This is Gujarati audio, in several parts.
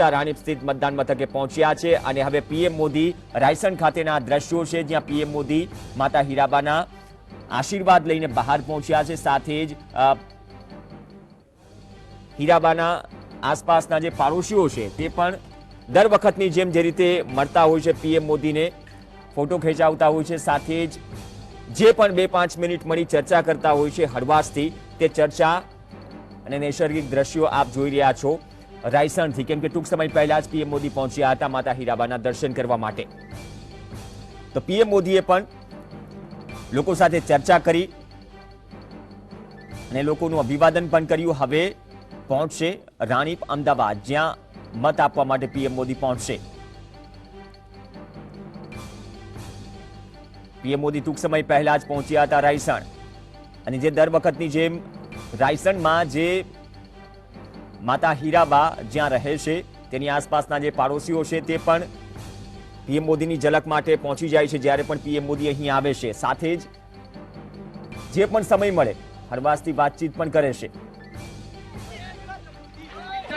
મોટા રાણીપ સ્થિત મતદાન મથકે પહોંચ્યા છે અને હવે પીએમ મોદી રાયસન ખાતેના દ્રશ્યો છે જ્યાં પીએમ મોદી માતા હીરાબાના આશીર્વાદ લઈને બહાર પહોંચ્યા છે. સાથે જ હીરાબાના આસપાસના જે પાડોશીઓ છે તે પણ દર વખતની જેમ જે રીતે મળતા હોય છે, પીએમ મોદીને ફોટો ખેંચાવતા હોય છે. સાથે જ જે પણ બે પાંચ મિનિટ મળી ચર્ચા કરતા હોય છે હળવાશથી તે ચર્ચા અને નૈસર્ગિક દ્રશ્યો આપ જોઈ રહ્યા છો. રાયસણથી, કેમ કે ટૂંક સમય પહેલા જ પીએમ મોદી પહોંચ્યા હતા માતા હીરાબાના દર્શન કરવા માટે. તો પીએમ મોદીએ પણ લોકો સાથે ચર્ચા કરી અને લોકોનું અભિવાદન પણ કર્યું. હવે પહોંચશે રાણીપ અમદાવાદ, જ્યાં મત આપવા માટે પીએમ મોદી પહોંચશે. પીએમ મોદી ટૂંક સમય પહેલા જ પહોંચ્યા હતા રાયસણ. અને જે દર વખતની જેમ રાયસણમાં જે માતા હીરાબા જ્યાં રહે છે તેની આસપાસના જે પાડોશીઓ છે તે પણ પીએમ મોદીની ઝલક માટે પહોંચી જાય છે જ્યારે પણ પીએમ મોદી અહીં આવે છે. સાથે જ જે પણ સમય મળે હરવાસથી વાતચીત પણ કરે છે.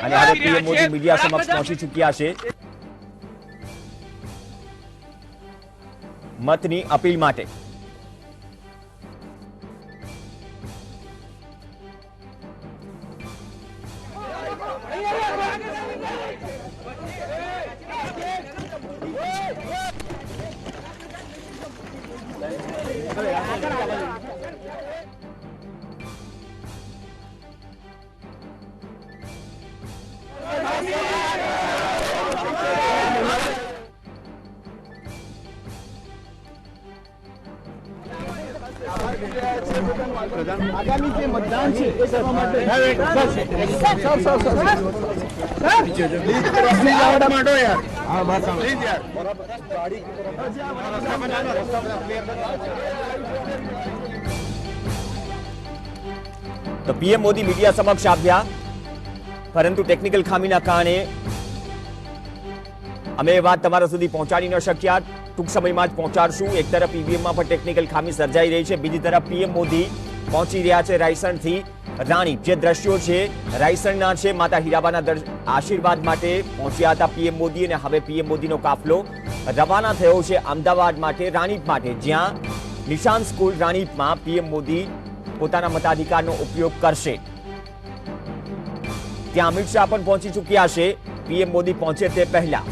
અને હવે પીએમ મોદી મીડિયા સમક્ષ પહોંચી ચૂક્યા છે. મતની અપીલ માટે આગામી જે મતદાન છે એ કરવા માટે પ્લીઝ આવડા માંડો યાર હા બસ પ્લીઝ યાર તો પીએમ મોદી મીડિયા સમક્ષ આવ્યા પરંતુ ટેકનિકલ ખામીના કારણે અમે એ વાત તમારા સુધી પહોંચાડી ન શક્યા. ટૂંક સમયમાં જ પહોંચાડશું. એક તરફ ઈવીએમમાં પણ ટેકનિકલ ખામી સર્જાઈ રહી છે. બીજી તરફ પીએમ મોદી પહોંચી રહ્યા છે રાયસણથી. રાણી, જે દ્રશ્યો છે, રાયસણના છે, માતા હીરાબાના આશીર્વાદ માટે પહોંચ્યા હતા પીએમ મોદી અને હવે પીએમ મોદીનો કાફલો રવાના થયો છે અમદાવાદ માટે, રાણીપ માટે. જ્યાં નિશાન સ્કૂલ રાણીપમાં પીએમ મોદી પોતાના મતાધિકારનો ઉપયોગ કરશે. ત્યાં અમિત શાહ પણ પહોંચી ચૂક્યા છે. પીએમ મોદી પહોંચે તે પહેલા.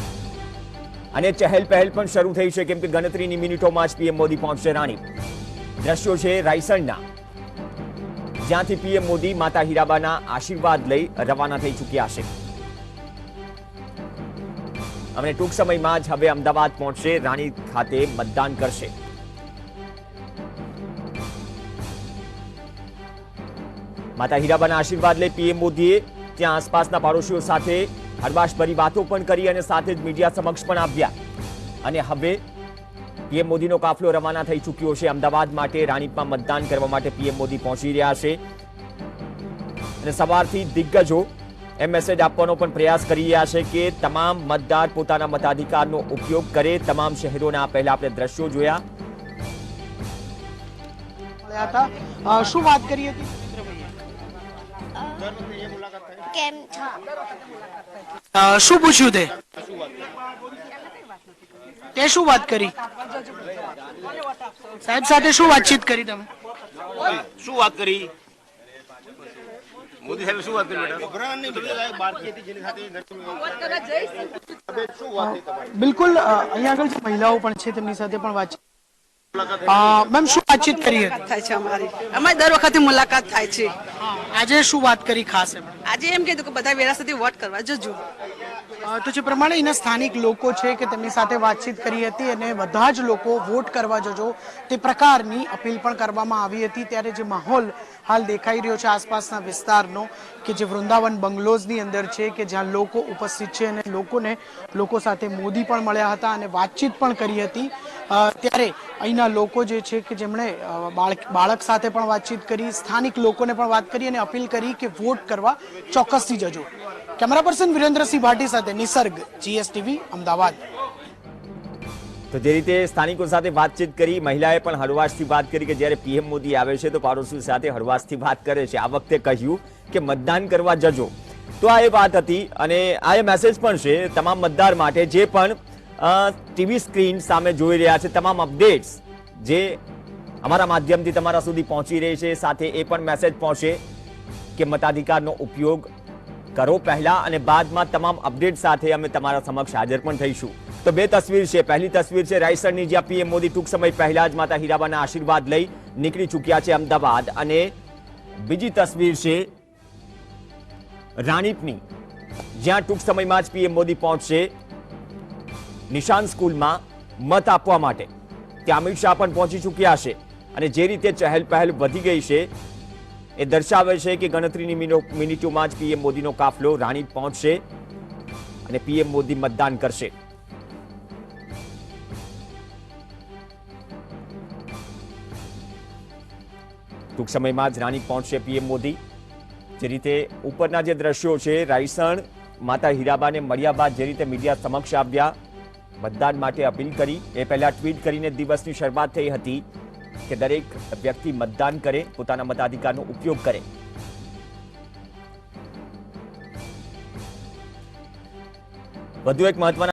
અને ચહેલ પહેલ પણ શરૂ થઈ છે, કેમ કે ગણતરીની મિનિટોમાં જ પીએમ મોદી પહોંચશે રાણી. દ્રશ્યો છે રાયસણના. જ્યાંથી પીએમ મોદી માતા હીરાબાના આશીર્વાદ લઈ રવાના થઈ ચૂક્યા છે. અને ટૂંક સમયમાં જ હવે અમદાવાદ પહોંચશે, રાણી ખાતે મતદાન કરશે. માતા હીરાબાના આશીર્વાદ લઈ પીએમ મોદીએ ત્યાં આસપાસના પાડોશીઓ સાથે હળવાશભરી વાતો પણ કરી અને સાથે જ મીડિયા સમક્ષ પણ આવ્યા. અને હવે પીએમ મોદીનો કાફલો રવાના થઈ ચૂક્યો છે. અમદાવાદ માટે રાણીપમાં મતદાન કરવા માટે પીએમ મોદી પહોંચી રહ્યા છે. અને સવારથી દિગ્ગજો એ મેસેજ આપવાનો પણ પ્રયાસ કરી રહ્યા છે કે તમામ મતદાર પોતાના મતાધિકારનો ઉપયોગ કરે. તમામ શહેરોના પહેલા આપણે દ્રશ્યો જોયા. શું વાત કરી હતી? કેમ છો? શું પૂછ્યું તે? તે શું વાત કરી? સાહેબ સાથે શું વાતચીત કરી તમે? શું વાત કરી? મોદી સાહેબ શું વાત કરી બિલકુલ અહીંયા આગળ જે મહિલાઓ પણ છે તેમની સાથે પણ વાતચીત મેમ શું વાતચીત કરી હતી? થાય છે અમારી. અમારી દર વખતે મુલાકાત થાય છે. આજે શું વાત કરી ખાસ? આજે એમ કીધું કે બધા વેરા સાથે વોટ કરવા જજો તો જે પ્રમાણે અહીંના સ્થાનિક લોકો છે કે તેમની સાથે વાતચીત કરી હતી અને બધા જ લોકો વોટ કરવા જજો તે પ્રકારની અપીલ પણ કરવામાં આવી હતી. ત્યારે જે માહોલ હાલ દેખાઈ રહ્યો છે આસપાસના વિસ્તારનો કે જે વૃંદાવન બંગલોઝની અંદર છે કે જ્યાં લોકો ઉપસ્થિત છે અને લોકોને લોકો સાથે મોદી પણ મળ્યા હતા અને વાતચીત પણ કરી હતી. ત્યારે અહીંના લોકો જે છે કે જેમણે બાળક સાથે પણ વાતચીત કરી, સ્થાનિક લોકોને પણ વાત કરી અને અપીલ કરી કે વોટ કરવા ચોક્કસથી જજો. કેમેરા પર્સન વિરેન્દ્રસિંહ ભાટી સાથે નિસર્ગ જીએસટીવી અમદાવાદ. તો જે રીતે સ્થાનિકો સાથે વાતચીત કરી, મહિલાએ પણ હળવાશથી વાત કરી કે જ્યારે પીએમ મોદી આવે છે તો પાડોશી સાથે હળવાશથી વાત કરે છે. આ વખતે કહ્યું કે મતદાન કરવા જજો. તો આ એ વાત હતી અને આ એ મેસેજ પણ છે તમામ મતદાર માટે જે પણ ટીવી સ્ક્રીન સામે જોઈ રહ્યા છે, તમામ અપડેટ્સ જે અમારા માધ્યમથી તમારા સુધી પહોંચી રહી છે. સાથે એ પણ મેસેજ પહોંચે કે મતાધિકારનો ઉપયોગ કરો પહેલા અને બાદમાં તમામ અપડેટ સાથે અમે તમારા સમક્ષ હાજર પણ થઈશું. તો બે તસવીર છે. પહેલી તસવીર છે રાયસરની, જ્યાં પીએમ મોદી ટૂંક સમય પહેલા જ માતા હીરાબાના આશીર્વાદ લઈ નીકળી ચૂક્યા છે અમદાવાદ. અને બીજી તસવીર છે રાણીપની, જ્યાં ટૂંક સમયમાં જ પીએમ મોદી પહોંચશે નિશાન સ્કૂલમાં મત આપવા માટે. ત્યાં અમિત શાહ પણ પહોંચી ચૂક્યા છે. અને જે રીતે ચહેલ પહેલ વધી ગઈ છે એ દર્શાવે છે કે ગણતરીની મિનો- મિનિટોમાં જ પીએમ મોદીનો કાફલો રાણી પહોંચશે અને પીએમ મોદી મતદાન કરશે. ટૂંક સમયમાં જ રાણી પહોંચશે પીએમ મોદી. જે રીતે ઉપરના જે દ્રશ્યો છે, રાયસણ, માતા હીરાબાને મળ્યા બાદ જે રીતે મીડિયા સમક્ષ આવ્યા, મતદાન માટે અપીલ કરી. એ પહેલા ટ્વીટ કરીને દિવસની શરૂઆત થઈ હતી. કે દરેક વ્યક્તિ મતદાન કરે પોતાના મતાધિકારનો ઉપયોગ કરે. વધુ એક મહત્વના